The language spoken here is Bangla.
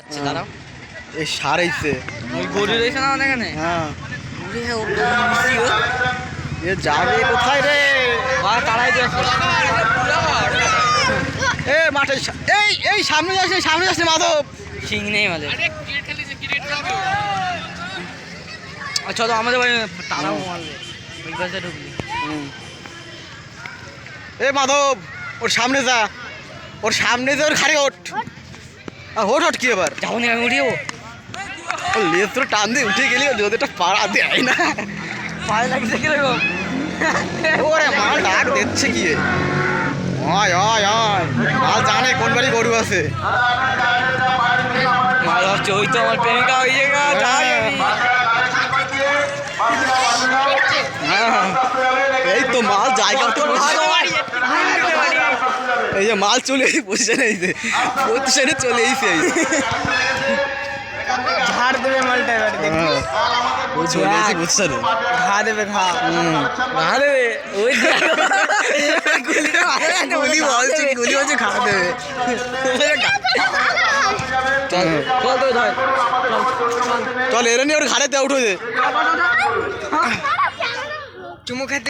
আচ্ছা দাঁড়াও। এই সার এইছে গরু রয়েছে না আমাদের এখানে? হ্যাঁ। হ্যাঁ। এ যাবে কোথায় রে? আর তাড়াই দিয়ে এ মাঠে এই এই সামনে সামনে যাচ্ছে মাধব। শিং নেই আমাদের। আচ্ছা তো আমাদের বাড়ি তারাও মারবে ওই পাশে ঢুকলি এ মাধব ওর সামনে যা। ওর সামনে যে ওর খাড়ি ওঠ। আর হোট হোট কি এবার যাব না আমি ওর লেজ তোর টান দিয়ে উঠে গেলি যদি একটা পাড়া দেয় না। পায়ে লাগছে কীরকম ওরে মাল ডাক দিচ্ছে কি? অয় অয় অয় মাল জানে কোন বাড়ি গরু আছে। মাল হচ্ছে ওই তো আমার প্রেমিকা ওই জায়গা যাই আমি। হ্যাঁ এই তো মাল জায়গা তো এই যে মাল চলে পজিশনে এই যে পজিশনে চলে এসে এই যে। ঝাড় দেবে মালটা এবার হ্যাঁ, ও চলে এসে পজিশনে ঘা দেবে ঘা। ঘা দেবে? ওই গুলি বলছে গুলি বলছে খা দেবে। চল চল তো ধর। চল এরে নিয়ে ওর ঘাড়ে দেওয়া উঠে দে চুমু খেতে